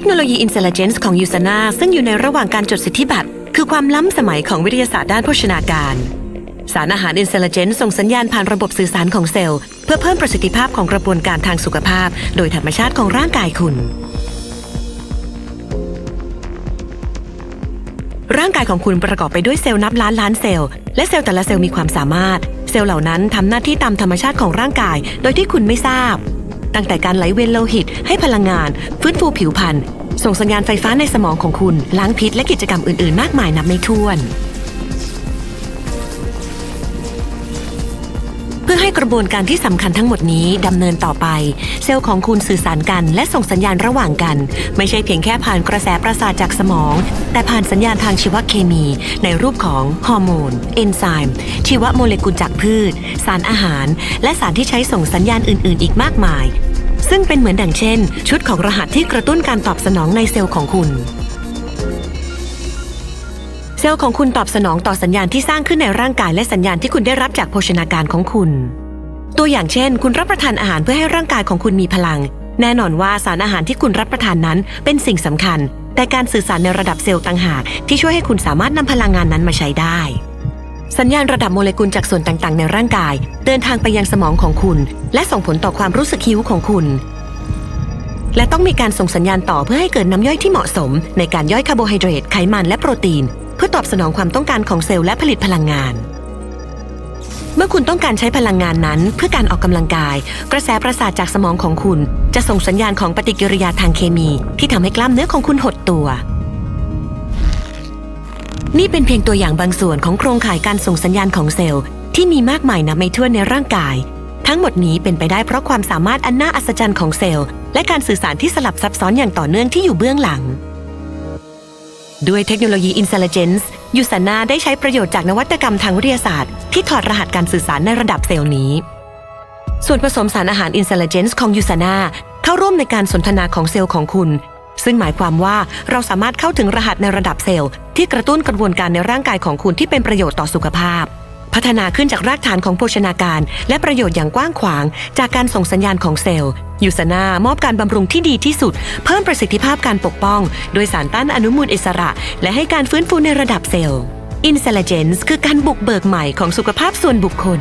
คโนโลยี Intelligence ของ u s a n a ซึ่งอยู่ในระหว่างการจดสิทธิบัตร คือความล้ำสมัยของวิทยาศาสตร์ด้านโภชนาการ สารอาหาร Intelligence ส่งสัญญาณผ่านระบบสื่อสารของเซลล์ เพื่อเพิ่มประสิทธิภาพของกระบวนการทางสุขภาพ โดยธรรมชาติของร่างกายคุณ ร่างกายของคุณประกอบไปด้วยเซลล์นับล้านล้านเซลล์ และเซลล์แต่ละเซลล์มีความสามารถ เซลล์เหล่านั้นทำหน้าที่ตามธรรมชาติของร่างกาย โดยที่คุณไม่ทราบ ตั้งแต่การไหลเวียนโลหิต ให้พลังงาน ฟื้นฟูผิวพรรณส่งสัญญาณไฟฟ้าในสมองของคุณ ล้างพิษและกิจกรรมอื่นๆ มากมายนับไม่ถ้วน ให้กระบวนการที่สำคัญทั้งหมดนี้ดำเนินต่อไป เซลล์ของคุณสื่อสารกันและส่งสัญญาณระหว่างกัน ไม่ใช่เพียงแค่ผ่านกระแสประสาทจากสมอง แต่ผ่านสัญญาณทางชีวเคมี ในรูปของฮอร์โมน เอนไซม์ชีวโมเลกุลจากพืช สารอาหาร และสารที่ใช้ส่งสัญญาณอื่น ๆ อีกมากมาย ซึ่งเป็นเหมือนดังเช่น ชุดของรหัสที่กระตุ้นการตอบสนองในเซลล์ของคุณ เซลล์ของคุณตอบสนองต่อสัญญาณที่สร้างขึ้นในร่างกายและสัญญาณที่คุณได้รับจากโภชนาการของคุณ ตัวอย่างเช่น คุณรับประทานอาหารเพื่อให้ร่างกายของคุณมีพลัง แน่นอนว่าสารอาหารที่คุณรับประทานนั้นเป็นสิ่งสำคัญ แต่การสื่อสารในระดับเซลล์ต่างหาก ที่ช่วยให้คุณสามารถนำพลังงานนั้นมาใช้ได้ สัญญาณระดับโมเลกุลจากส่วนต่างๆ ในร่างกาย เดินทางไปยังสมองของคุณ และส่งผลต่อความรู้สึกหิวของคุณและต้องมีการส่งสัญญาณต่อเพื่อให้เกิดน้ำย่อยที่เหมาะสม ในการย่อยคาร์โบไฮเดรตไขมันและโปรตีน เพื่อตอบสนองความต้องการของเซลล์และผลิตพลังงาน เมื่อคุณต้องการใช้พลังงานนั้น เพื่อการออกกำลังกาย กระแสประสาทจากสมองของคุณ จะส่งสัญญาณของปฏิกิริยาทางเคมี ที่ทำให้กล้ามเนื้อของคุณหดตัว นี่เป็นเพียงตัวอย่างบางส่วนของโครงข่ายการส่งสัญญาณของเซลล์ ที่มีมากมายนับไม่ถ้วนในร่างกาย ทั้งหมดนี้เป็นไปได้เพราะความสามารถอันน่าอัศจรรย์ของเซลล์ และการสื่อสารที่สลับซับซ้อนอย่างต่อเนื่องที่อยู่เบื้องหลัง ด้วยเทคโนโลยี Intelligence ยูสานาได้ใช้ประโยชน์จากนวัตกรรมทางวิทยาศาสตร์ ที่ถอดรหัสการสื่อสารในระดับเซลล์นี้ ส่วนผสมสารอาหาร Intelligence ของยูสานาเข้าร่วมในการสนทนาของเซลล์ของคุณ ซึ่งหมายความว่าเราสามารถเข้าถึงรหัสในระดับเซลล์ ที่กระตุ้นกระบวนการในร่างกายของคุณที่เป็นประโยชน์ต่อสุขภาพ พัฒนาขึ้นจากรากฐานของโภชนาการ และประโยชน์อย่างกว้างขวาง จากการส่งสัญญาณของเซลล์ยูสนามอบการบำรุงที่ดีที่สุด เพิ่มประสิทธิภาพการปกป้อง โดยสารต้านอนุมูลอิสระ และให้การฟื้นฟูในระดับเซลล์อินเซลเจนซ์คือการบุกเบิกใหม่ของสุขภาพส่วนบุคคล